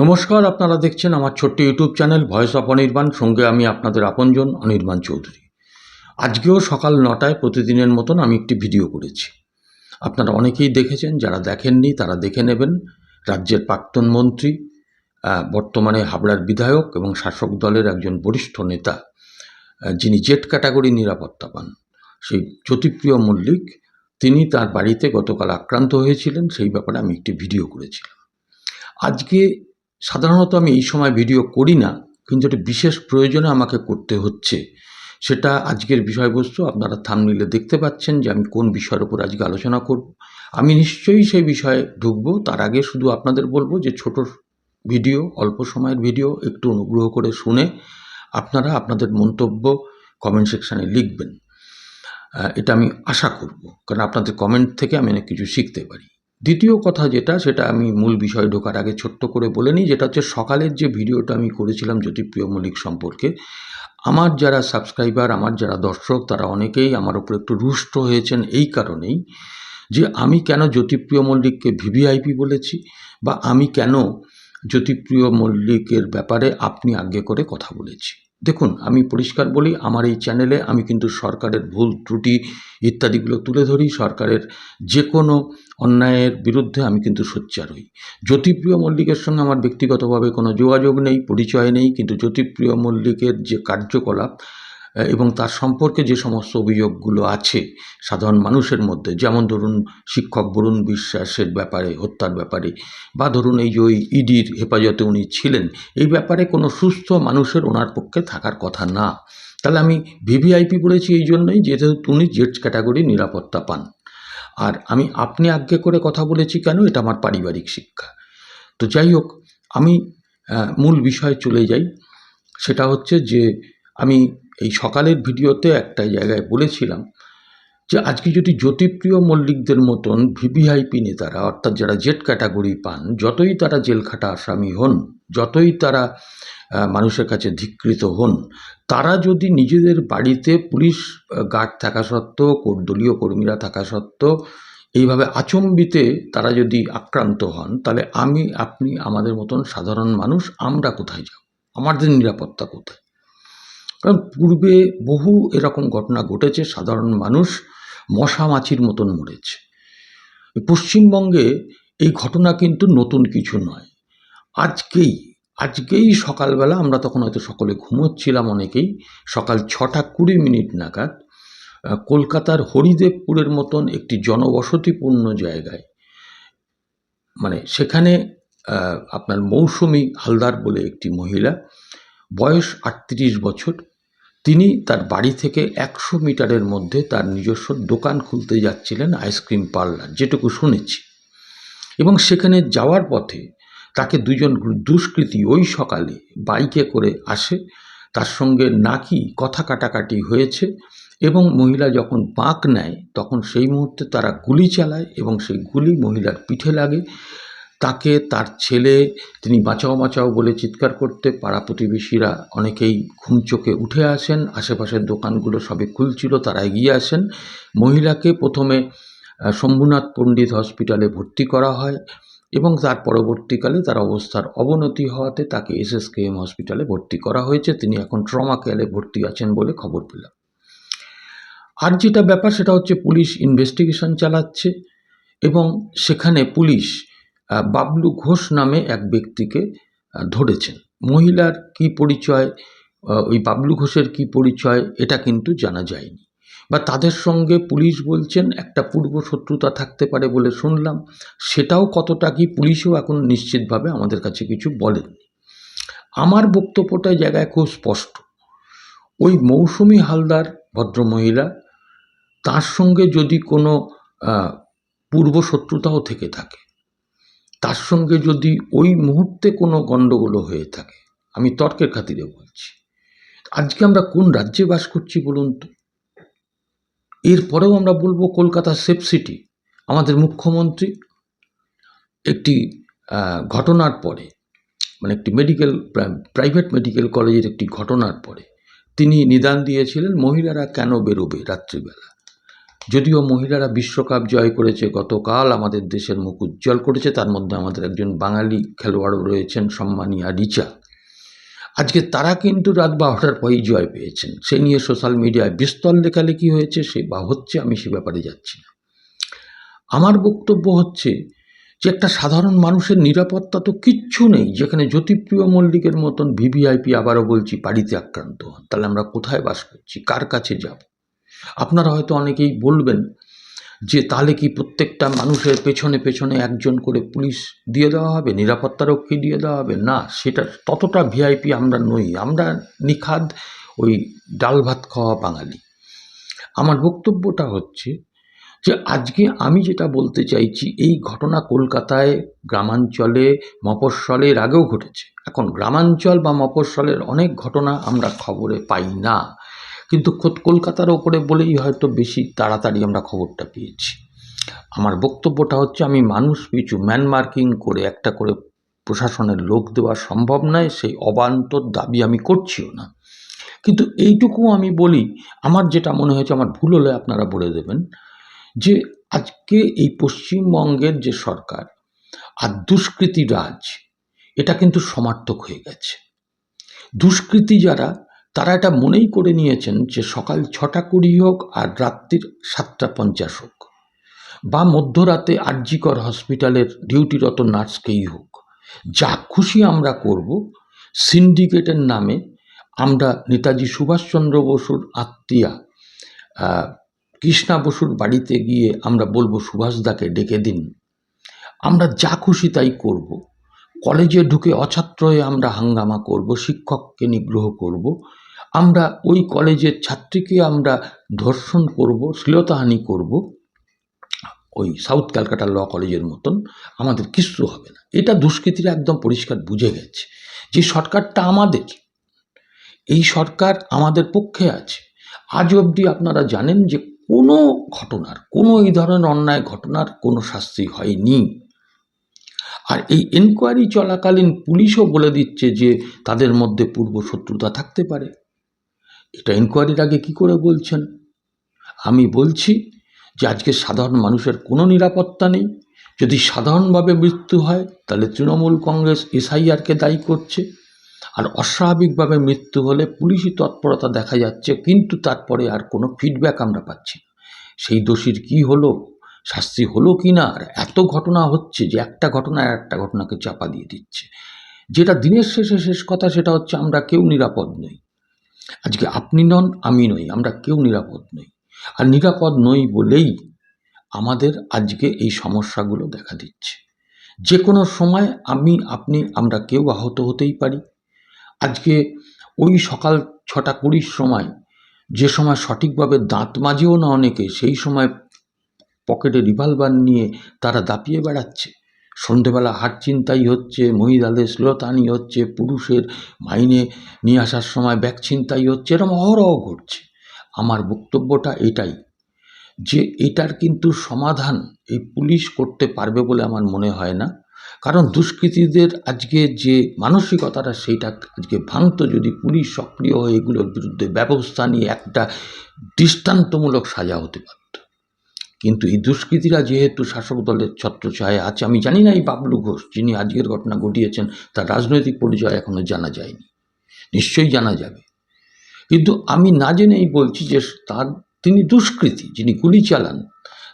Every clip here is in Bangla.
নমস্কার, আপনারা দেখছেন আমার ছোট্ট YouTube channel voice of Anirban. সঙ্গে আমি আপনাদের আপনজন অনির্বাণ চৌধুরী। আজকেও সকাল নটায় প্রতিদিনের মতন আমি একটি ভিডিও করেছি। আপনারা অনেকেই দেখেছেন, যারা দেখেননি তারা দেখে নেবেন। রাজ্যের প্রাক্তন মন্ত্রী বর্তমানে হাবড়ার বিধায়ক এবং শাসক দলের একজন বরিষ্ঠ নেতা যিনি জেট ক্যাটাগরি নিরাপত্তা পান, সেই জ্যোতিপ্রিয় মল্লিক, তিনি তার বাড়িতে গতকাল আক্রান্ত হয়েছিলেন। সেই ব্যাপারে আমি একটি ভিডিও করেছিলাম। আজকে সাধারণত আমি এই সময় ভিডিও করি না, কিন্তু একটা বিশেষ প্রয়োজনে আমাকে করতে হচ্ছে। সেটা আজকের বিষয়বস্তু, আপনারা থামনিলে দেখতে পাচ্ছেন যে আমি কোন বিষয়ের উপর আজকে আলোচনা করব। আমি নিশ্চয়ই সেই বিষয়ে ঢুকবো, তার আগে শুধু আপনাদের বলব যে ছোট ভিডিও অল্প সময়ের ভিডিও একটু অনুগ্রহ করে শুনে আপনারা আপনাদের মন্তব্য কমেন্ট সেকশানে লিখবেন। এটা আমি আশা করব, কারণ আপনাদের কমেন্ট থেকে আমি অনেক কিছু শিখতে পারি। দ্বিতীয় কথা যেটা, সেটা আমি মূল বিষয় ঢোকার আগে ছোট্ট করে বলে নিই, যেটা হচ্ছে সকালের যে ভিডিওটা আমি করেছিলাম জ্যোতিপ্রিয় মল্লিক সম্পর্কে, আমার যারা সাবস্ক্রাইবার, আমার যারা দর্শক, তারা অনেকেই আমার উপর একটু রুষ্ট হয়েছেন এই কারণেই যে আমি কেন জ্যোতিপ্রিয় মল্লিককে ভিভিআইপি বলেছি বা আমি কেন জ্যোতিপ্রিয় মল্লিকের ব্যাপারে আপনি আগে করে কথা বলেছি। দেখুন, আমি পরিষ্কার বলি, আমার এই চ্যানেলে আমি কিন্তু সরকারের ভুল ত্রুটি ইত্যাদিগুলো তুলে ধরি, সরকারের যে কোনো অন্যায়ের বিরুদ্ধে আমি কিন্তু সোচ্চার হই। জ্যোতিপ্রিয় মল্লিকের সঙ্গে আমার ব্যক্তিগতভাবে কোনো যোগাযোগ নেই, পরিচয় নেই, কিন্তু জ্যোতিপ্রিয় মল্লিকের যে কার্যকলাপ এবং তার সম্পর্কে যে সমস্ত অভিযোগগুলো আছে সাধারণ মানুষের মধ্যে, যেমন ধরুন শিক্ষক বরুণ বিশ্বাসের ব্যাপারে, হত্যার ব্যাপারে, বা ধরুন এই যে ওই ইডির হেফাজতে উনি ছিলেন, এই ব্যাপারে কোনো সুস্থ মানুষের ওনার পক্ষে থাকার কথা না। তাহলে আমি ভিভিআইপি বলেছি এই জন্যই, যেহেতু উনি জেট ক্যাটাগরি নিরাপত্তা পান। আর আমি আপনি আজ্ঞে করে কথা বলেছি কেন? এটা আমার পারিবারিক শিক্ষা। তো যাই হোক, আমি মূল বিষয়ে চলে যাই। সেটা হচ্ছে যে আমি এই সকালের ভিডিওতে একটা জায়গায় বলেছিলাম যে আজকে যদি জ্যোতিপ্রিয় মল্লিকদের মতন ভিভিআইপি নেতারা, অর্থাৎ যারা জেট ক্যাটাগরি পান, যতই তারা জেলখাটা আসামি হন, যতই তারা মানুষের কাছে ধিকৃত হন, তারা যদি নিজেদের বাড়িতে পুলিশ গার্ড থাকা সত্ত্বেও দলীয় কর্মীরা থাকা সত্ত্বেও এইভাবে আচম্বিতে তারা যদি আক্রান্ত হন, তাহলে আমি, আপনি আমাদের মতন সাধারণ মানুষ, আমরা কোথায় যাব? আমাদের নিরাপত্তা কোথায়? কারণ পূর্বে বহু এরকম ঘটনা ঘটেছে, সাধারণ মানুষ মশা মাছির মতন মরেছে। পশ্চিমবঙ্গে এই ঘটনা কিন্তু নতুন কিছু নয়। আজকেই আজকেই সকালবেলা আমরা তখন হয়তো সকলে ঘুমোচ্ছিলাম অনেকেই, সকাল ছটা কুড়ি মিনিট নাগাদ কলকাতার হরিদেবপুরের মতন একটি জনবসতিপূর্ণ জায়গায় মানে সেখানে আপনার মৌসুমি হালদার বলে একটি মহিলা, বয়স আটত্রিশ বছর তিনি তার বাড়ি থেকে একশো মিটারের মধ্যে তার নিজস্ব দোকান খুলতে যাচ্ছিলেন আইসক্রিম পার্লার যেটুকু শুনেছি। এবং সেখানে যাওয়ার পথে তাকে দুজন দুষ্কৃতী ওই সকালে বাইকে করে আসে। তার সঙ্গে নাকি কথা কাটাকাটি হয়েছে এবং মহিলা যখন বাঁক নেয়, তখন সেই মুহূর্তে তারা গুলি চালায় এবং সেই গুলি মহিলার পিঠে লাগে। তাকে, তার ছেলে, তিনি বাঁচাও বাঁচাও বলে চিৎকার করতে পাড়া প্রতিবেশীরা অনেকেই ঘুম চোখে উঠে আসেন। আশেপাশের দোকানগুলো সবে খুলছিল, তারা এগিয়ে আসেন। মহিলাকে প্রথমে শম্ভুনাথ পণ্ডিত হসপিটালে ভর্তি করা হয় এবং তার পরবর্তীকালে তার অবস্থার অবনতি হওয়াতে তাকে এসএসকেএম হসপিটালে ভর্তি করা হয়েছে। তিনি এখন ট্রমা কেয়ারে ভর্তি আছেন বলে খবর পেলাম। আর যেটা ব্যাপার, সেটা হচ্ছে পুলিশ ইনভেস্টিগেশন চালাচ্ছে এবং সেখানে পুলিশ বাবলু ঘোষ নামে এক ব্যক্তিকে ধরেছেন। মহিলার কি পরিচয় ওই বাবলু ঘোষের কি পরিচয়, এটা কিন্তু জানা যায়নি। বা তাদের সঙ্গে পুলিশ বলছেন, একটা পূর্ব শত্রুতা থাকতে পারে বলে শুনলাম। সেটাও কতটা কি পুলিশও এখন নিশ্চিতভাবে আমাদের কাছে কিছু বলেননি। আমার বক্তব্যটা জায়গায় খুব স্পষ্ট। ওই মৌসুমি হালদার, ভদ্রমহিলা, তার সঙ্গে যদি কোনো পূর্ব শত্রুতাও থেকে থাকে তার সঙ্গে যদি ওই মুহূর্তে কোনো গণ্ডগোল হয়ে থাকে, আমি তর্কের খাতিরে বলছি। আজকে আমরা কোন রাজ্যে বাস করছি বলুন তো? এরপরেও আমরা বলব কলকাতা সেফ সিটি, আমাদের মুখ্যমন্ত্রী। একটি ঘটনার পরে মানে একটি মেডিকেল প্রাইভেট মেডিকেল কলেজের একটি ঘটনার পরে, তিনি নিদান দিয়েছিলেন, মহিলারা কেন বেরোবে রাত্রিবেলা? যদিও মহিলারা বিশ্বকাপ জয় করেছে, গতকাল আমাদের দেশের মুখ উজ্জ্বল করেছে। তার মধ্যে আমাদের একজন বাঙালি খেলোয়াড়ও রয়েছেন, সম্মানিয়া রিচা। আজকে তারা কিন্তু রাত বারোটার পরেই জয় পেয়েছেন। সে নিয়ে সোশ্যাল মিডিয়ায় বিস্তর লেখালেখি হয়েছে, সে বা হচ্ছে, আমি সে ব্যাপারে যাচ্ছি না। আমার বক্তব্য হচ্ছে যে একটা সাধারণ মানুষের নিরাপত্তা তো কিচ্ছু নেই, যেখানে জ্যোতিপ্রিয় মল্লিকের মতন ভিভিআইপি আবারও বলছি, বাড়িতে আক্রান্ত হন। তাহলে আমরা কোথায় বাস করছি? কার কাছে যাব? আপনারা হয়তো অনেকেই বলবেন যে তাহলে কি প্রত্যেকটা মানুষের পেছনে পেছনে একজন করে পুলিশ দিয়ে দেওয়া হবে? নিরাপত্তারক্ষী দিয়ে দেওয়া হবে? না, সেটা ততটা ভিআইপি আমরা নই। আমরা নিখাদ ওই ডাল ভাত খাওয়া বাঙালি। আমার বক্তব্যটা হচ্ছে যে আজকে আমি যেটা বলতে চাইছি, এই ঘটনা কলকাতায়, গ্রামাঞ্চলে মফস্বলের আগেও ঘটেছে। এখন গ্রামাঞ্চল বা মফস্বলের অনেক ঘটনা আমরা খবরে পাই না। কিন্তু খোদ কলকাতার ওপরে বলেই হয়তো বেশি তাড়াতাড়ি আমরা খবরটা পেয়েছি। আমার বক্তব্যটা হচ্ছে, আমি মানুষ পিছু ম্যান মার্কিং করে একটা করে প্রশাসনের লোক দেওয়া সম্ভব নয়, সেই অবান্তর দাবি আমি করছিও না। কিন্তু এইটুকু আমি বলি, আমার যেটা মনে হয়েছে, আমার ভুল হলে আপনারা বলে দেবেন, যে আজকে এই পশ্চিমবঙ্গের যে সরকার আর দুষ্কৃতি রাজ, এটা কিন্তু সমার্থক হয়ে গেছে। দুষ্কৃতি যারা তারা এটা মনেই করে নিয়েছেন যে সকাল ছটা কুড়ি হোক আর রাত্রির সাতটা পঞ্চাশ হোক বা মধ্যরাতে আরজিকর হসপিটালের ডিউটিরত নার্সকেই হোক। যা খুশি আমরা করব, সিন্ডিকেটের নামে আমরা নেতাজি সুভাষচন্দ্র বসুর আত্মীয়া কৃষ্ণা বসুর বাড়িতে গিয়ে আমরা বলব সুভাষদাকে ডেকে দিন। আমরা যা খুশি তাই করব। কলেজে ঢুকে অছাত্র হয়ে আমরা হাঙ্গামা করব, শিক্ষককে নিগ্রহ করব। আমরা ওই কলেজের ছাত্রীকে আমরা ধর্ষণ করব, শ্লীলতাহানি করব, ওই সাউথ ক্যালকাটা ল কলেজের মতন, আমাদের কিছু হবে না। এটা দুষ্কৃতীরা একদম পরিষ্কার বুঝে গেছে যে সরকারটা আমাদের। এই সরকার আমাদের পক্ষে আছে। আজ অবধি আপনারা জানেন যে কোনো ঘটনার, কোনো এই ধরনের অন্যায় ঘটনার কোনো শাস্তি হয়নি। আর এই এনকোয়ারি চলাকালীন পুলিশও বলে দিচ্ছে যে তাদের মধ্যে পূর্ব শত্রুতা থাকতে পারে। এটা এনকোয়ারির আগে কি করে বলছেন? আমি বলছি যে আজকে সাধারণ মানুষের কোনো নিরাপত্তা নেই। যদি সাধারণভাবে মৃত্যু হয়, তাহলে তৃণমূল কংগ্রেস এসআইআরকে দায়ী করছে। আর অস্বাভাবিকভাবে মৃত্যু হলে পুলিশি তৎপরতা দেখা যাচ্ছে, কিন্তু তারপরে আর কোনো ফিডব্যাক আমরা পাচ্ছি সেই দোষীর কি হলো? শাস্তি হলো কি না? আর এত ঘটনা হচ্ছে যে একটা ঘটনা আর একটা ঘটনাকে চাপা দিয়ে দিচ্ছে। যেটা দিনের শেষে শেষ কথা, সেটা হচ্ছে আমরা কেউ নিরাপদ নই। আজকে আপনি নন, আমি নই, আমরা কেউ নিরাপদ নই। আর নিরাপদ নই বলেই আমাদের আজকে এই সমস্যাগুলো দেখা দিচ্ছে। যে কোনো সময় আমি, আপনি, আমরা কেউ আহত হতেই পারি। আজকে ওই সকাল ছটা কুড়ির সময়, যে সময় সঠিকভাবে দাঁত মাজেও না অনেকে, সেই সময় পকেটে রিভলভার নিয়ে তারা দাপিয়ে বেড়াচ্ছে। সন্ধেবেলা হাট চিন্তাই হচ্ছে, মহিলাদের শ্লীলতানি হচ্ছে, পুরুষের মাইনে নিয়ে আসার সময় ব্যাগ ছিনতাই হচ্ছে এরকম অহরহ ঘটছে। আমার বক্তব্যটা এটাই যে এটার কিন্তু সমাধান এই পুলিশ করতে পারবে বলে আমার মনে হয় না। কারণ দুষ্কৃতীদের আজকে যে মানসিকতাটা, সেইটা আজকে ভাঙত যদি পুলিশ সক্রিয় হয়ে এগুলোর বিরুদ্ধে ব্যবস্থা নিয়ে একটা দৃষ্টান্তমূলক সাজা হতে পারত। কিন্তু এই দুষ্কৃতীরা যেহেতু শাসক দলের ছত্রছায়া আছে, আমি জানি না এই বাবলু ঘোষ যিনি আজকের ঘটনা ঘটিয়েছেন, তার রাজনৈতিক পরিচয় এখনও জানা যায়নি। নিশ্চয়ই জানা যাবে। কিন্তু আমি না জেনেই বলছি যে তার, তিনি দুষ্কৃতী যিনি গুলি চালান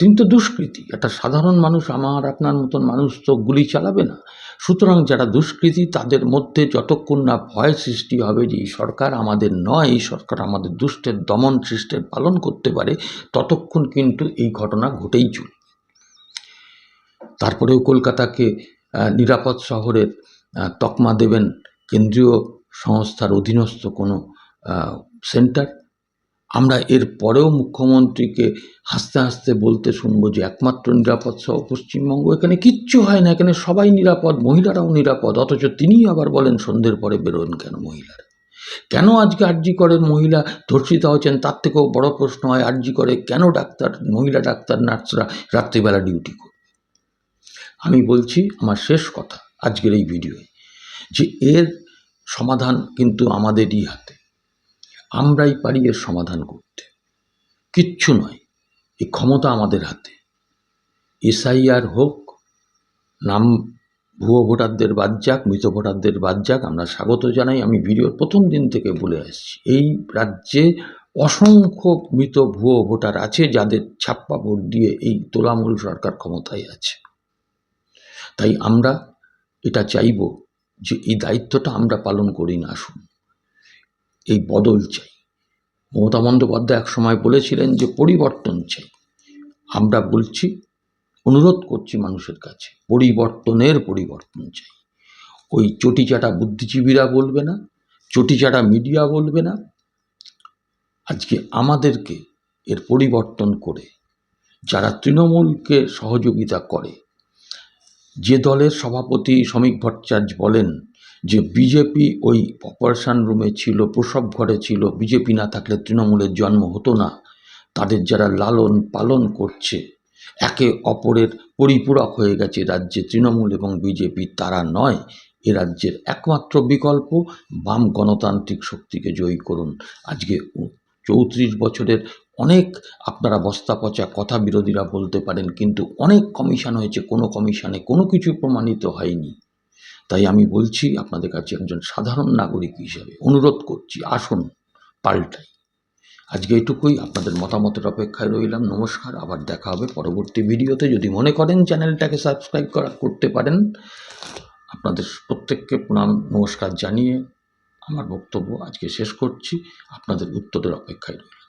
তিনি তো দুষ্কৃতী। একটা সাধারণ মানুষ, আমার, আপনার মতন মানুষ তো গুলি চালাবে না। সুতরাং যারা দুষ্কৃতী, তাদের মধ্যে যতক্ষণ না ভয় সৃষ্টি হবে যে এই সরকার আমাদের নয়, এই সরকার আমাদের দুষ্টের দমন সৃষ্টের পালন করতে পারে, ততক্ষণ কিন্তু এই ঘটনা ঘটেই চলবে। তারপরেও কলকাতাকে নিরাপদ শহরের তকমা দেবেন কেন্দ্রীয় সংস্থার অধীনস্থ কোনো সেন্টার। আমরা এর পরেও মুখ্যমন্ত্রীকে হাসতে হাসতে বলতে শুনব যে একমাত্র নিরাপদ সহ পশ্চিমবঙ্গ। এখানে কিচ্ছু হয় না, এখানে সবাই নিরাপদ, মহিলারাও নিরাপদ, অথচ তিনিই আবার বলেন সন্ধ্যের পরে বেরোন কেন মহিলারা? কেন আজকে আরজি করেন মহিলা? ধর্ষিতা হচ্ছেন তার থেকেও বড় প্রশ্ন হয় আরজি করে কেন ডাক্তার, মহিলা ডাক্তার, নার্সরা রাত্রিবেলা ডিউটি করে আমি বলছি আমার শেষ কথা আজকের এই ভিডিওয়ে, যে এর সমাধান কিন্তু আমাদেরই হাতে। আমরাই পারি এর সমাধান করতে। কিচ্ছু নয়, এই ক্ষমতা আমাদের হাতে। এসআইআর হোক, নাম ভুয়ো ভোটারদের বাদ যাক, মৃত ভোটারদের বাদ যাক, আমরা স্বাগত জানাই। আমি ভিডিওর প্রথম দিন থেকে বলে আসছি, এই রাজ্যে অসংখ্য মৃত ভুয়ো ভোটার আছে যাদের ছাপ্পা ভোট দিয়ে এই তোলামূল সরকার ক্ষমতায় আছে। তাই আমরা এটা চাইব যে এই দায়িত্বটা আমরা পালন করি না, আসুন। এই বদল চাই। মমতা বন্দ্যোপাধ্যায় এক সময় বলেছিলেন যে, পরিবর্তন চাই। আমরা বলছি, অনুরোধ করছি মানুষের কাছে, পরিবর্তনের পরিবর্তন চাই। ওই চটিচাটা বুদ্ধিজীবীরা বলবে না, চটিচাটা মিডিয়া বলবে না। আজকে আমাদেরকে এর পরিবর্তন করে, যারা তৃণমূলকে সহযোগিতা করে, যে দলের সভাপতি শ্রমিক ভট্টাচার্য বলেন যে বিজেপি ওই অপারেশন রুমে ছিল, প্রসব ঘরে ছিল, বিজেপি না থাকলে তৃণমূলের জন্ম হতো না। তাদের যারা লালন পালন করছে, একে অপরের পরিপূরক হয়ে গেছে রাজ্যে তৃণমূল এবং বিজেপি, তারা নয়। এ রাজ্যের একমাত্র বিকল্প বাম গণতান্ত্রিক শক্তিকে জয়ী করুন। আজকে চৌত্রিশ বছরের অনেক আপনারা বস্তা পচা কথা বিরোধীরা বলতে পারেন, কিন্তু অনেক কমিশন হয়েছে, কোনো কমিশনে কোনো কিছু প্রমাণিত হয়নি। তাই আমি বলছি আপনাদের কাছে একজন সাধারণ নাগরিক হিসাবে অনুরোধ করছি, আসুন, পাল্টাই। আজকে এটুকুই, আপনাদের মতামতের অপেক্ষায় রইলাম। নমস্কার, আবার দেখা হবে পরবর্তী ভিডিওতে। যদি মনে করেন চ্যানেলটাকে সাবস্ক্রাইব করা, করতে পারেন, আপনাদের প্রত্যেককে প্রণাম, নমস্কার জানিয়ে আমার বক্তব্য আজকে শেষ করছি। আপনাদের উত্তরের অপেক্ষায় রইল